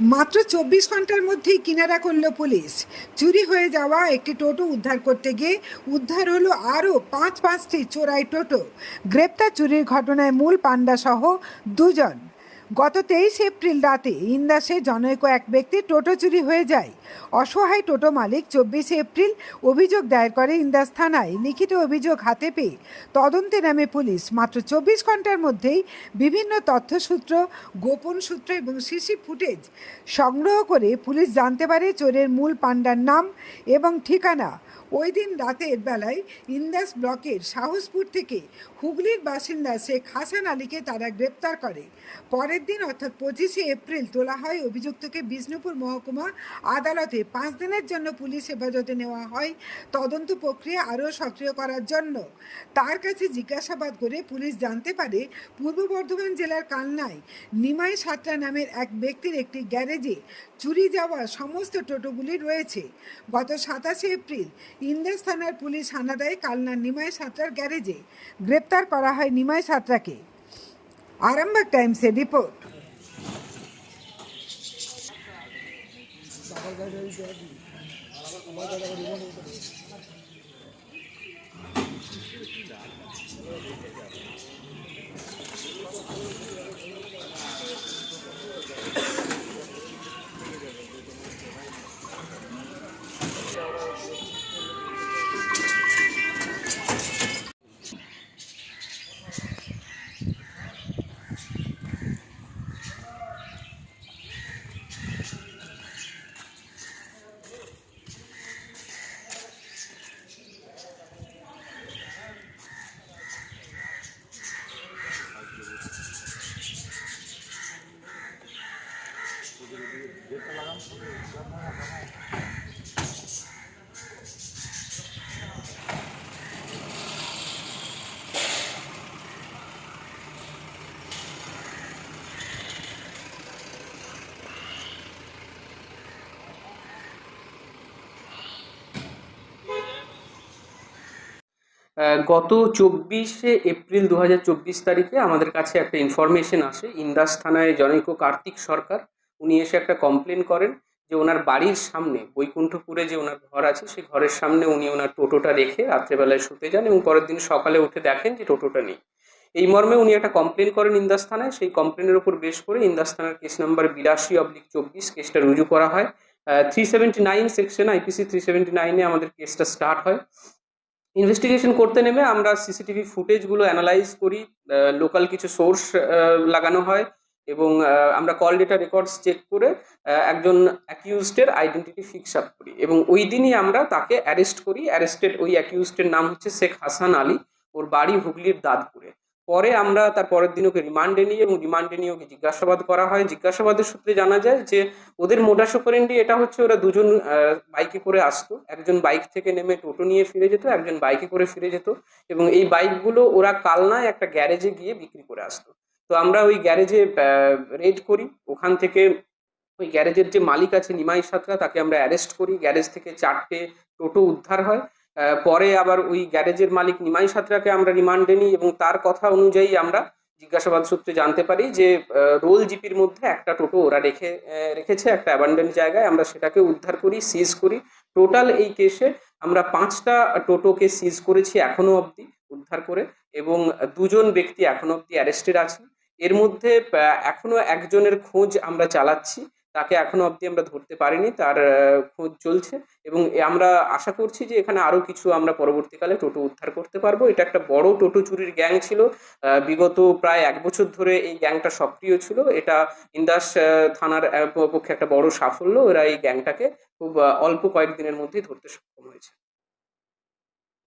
মাত্র চব্বিশ ঘণ্টার মধ্যেই কিনারা করল পুলিশ। চুরি হয়ে যাওয়া একটি টোটো উদ্ধার করতে গিয়ে উদ্ধার হলো আরও পাঁচ পাঁচটি চোরাই টোটো। গ্রেপ্তার চুরির ঘটনায় মূল পান্ডা সহ দুজন। গত তেইশ এপ্রিল রাতে ইন্দাসে জনৈক এক ব্যক্তি টোটো চুরি হয়ে যায়। অসহায় টোটো মালিক চব্বিশে এপ্রিল অভিযোগ দায়ের করে ইন্দাস থানায়। লিখিত অভিযোগ হাতে পেয়ে তদন্তে নামে পুলিশ। মাত্র চব্বিশ ঘণ্টার মধ্যেই বিভিন্ন তথ্যসূত্র, গোপন সূত্র এবং সিসি ফুটেজ সংগ্রহ করে পুলিশ জানতে পারে চোরের মূল পাণ্ডার নাম এবং ঠিকানা। ওই দিন রাতের বেলায় ইন্দাস ব্লকের সাহসপুর থেকে হুগলির বাসিন্দা শেখ হাসান আলীকে তারা গ্রেপ্তার করে। পরের দিন, অর্থাৎ পঁচিশে এপ্রিল, তোলা হয় অভিযুক্তকে বিষ্ণুপুর মহকুমা আদালতে। পাঁচ দিনের জন্য পুলিশ হেফাজতে নেওয়া হয় তদন্ত প্রক্রিয়া আরও সক্রিয় করার জন্য। তার কাছে জিজ্ঞাসাবাদ করে পুলিশ জানতে পারে, পূর্ব বর্ধমান জেলার কালনায় নিমাই সাতরা নামের এক ব্যক্তির একটি গ্যারেজে চুরি যাওয়া সমস্ত টোটোগুলি রয়েছে। গত সাতাশে এপ্রিল, ইন্দাস থানার পুলিশ হানা দেয় কালনার নিমাই সাঁতরার গ্যারেজে গ্রেপ্তার করা হয় নিমাই সাঁতরাকে आरंभक टाइम से रिपोर्ट। গত চব্বিশে এপ্রিল দু হাজার চব্বিশ তারিখে আমাদের কাছে একটা ইনফরমেশন আসে। ইন্দাস থানায় জনৈক কার্তিক সরকার, উনি এসে একটা কমপ্লেন করেন যে ওনার বাড়ির সামনে, বৈকুণ্ঠপুরে যে ওনার ঘর আছে সেই ঘরের সামনে উনি ওনার টোটোটা রেখে রাত্রেবেলায় শুতে যান এবং পরের দিন সকালে উঠে দেখেন যে টোটোটা নেই। এই মর্মে উনি একটা কমপ্লেন করেন ইন্দাস থানায়। সেই কমপ্লেনের উপর বেশ করে ইন্দাস থানার কেস নাম্বার বিরাশি অবলিক চব্বিশ কেসটা রুজু করা হয়। Three seventy nine section IPC three seventy নাইনে আমাদের কেসটা স্টার্ট হয়। ইনভেস্টিগেশন করতে নেমে আমরা সিসিটিভি ফুটেজগুলো অ্যানালাইজ করি লোকাল কিছু সোর্স লাগানো হয় এবং আমরা কল ডেটা রেকর্ডস চেক করে একজন অ্যাকিউজডের আইডেন্টিটি ফিক্স আপ করি এবং ওই দিনই আমরা তাকে অ্যারেস্ট করি। অ্যারেস্টেড ওই অ্যাকিউজডের নাম হচ্ছে শেখ হাসান আলী। ওর বাড়ি হুগলির দাঁতপুরে। পরে আমরা তার পরের দিন ওকে রিমান্ডে নিই এবং রিমান্ডে নিয়ে ওকে জিজ্ঞাসাবাদ করা হয়। জিজ্ঞাসাবাদের সূত্রে জানা যায় যে ওদের মোটা সুপারিন্ডি এটা হচ্ছে ওরা দুজন বাইকে করে আসতো। একজন বাইক থেকে নেমে টোটো নিয়ে ফিরে যেত, একজন বাইকে করে ফিরে যেত এবং এই বাইকগুলো ওরা কালনায় একটা গ্যারেজে গিয়ে বিক্রি করে আসতো। তো আমরা ওই গ্যারেজে রেড করি। ওখান থেকে ওই গ্যারেজের যে মালিক আছে নিমাই সাতরা, তাকে আমরা অ্যারেস্ট করি। গ্যারেজ থেকে চারটে টোটো উদ্ধার হয়। পরে আবার ওই গ্যারেজের মালিক নিমাই সাতরাকে আমরা রিমান্ডে নিই এবং তার কথা অনুযায়ী আমরা জিজ্ঞাসাবাদ সূত্রে জানতে পারি যে রোল জিপির মধ্যে একটা টোটো ওরা রেখে রেখেছে, একটা অ্যাবান্ডেন্ট জায়গায়। আমরা সেটাকে উদ্ধার করি সিজ করি। টোটাল এই কেসে আমরা পাঁচটা টোটোকে সিজ করেছি এখনও অবধি উদ্ধার করে এবং দুজন ব্যক্তি এখনও অবধি অ্যারেস্টেড আছে। এর মধ্যে এখনও একজনের খোঁজ আমরা চালাচ্ছি। তাকে এখনও অবধি আমরা ধরতে পারিনি, তার খোঁজ চলছে এবং আমরা আশা করছি যে এখানে আরও কিছু আমরা পরবর্তীকালে টোটো উদ্ধার করতে পারব। এটা একটা বড় টোটো চুরির গ্যাং ছিল বিগত প্রায় এক বছর ধরে এই গ্যাংটা সক্রিয় ছিল। এটা ইন্দাস থানার পক্ষে একটা বড় সাফল্য। এরা এই গ্যাংটাকে খুব অল্প কয়েকদিনের মধ্যেই ধরতে সক্ষম হয়েছে।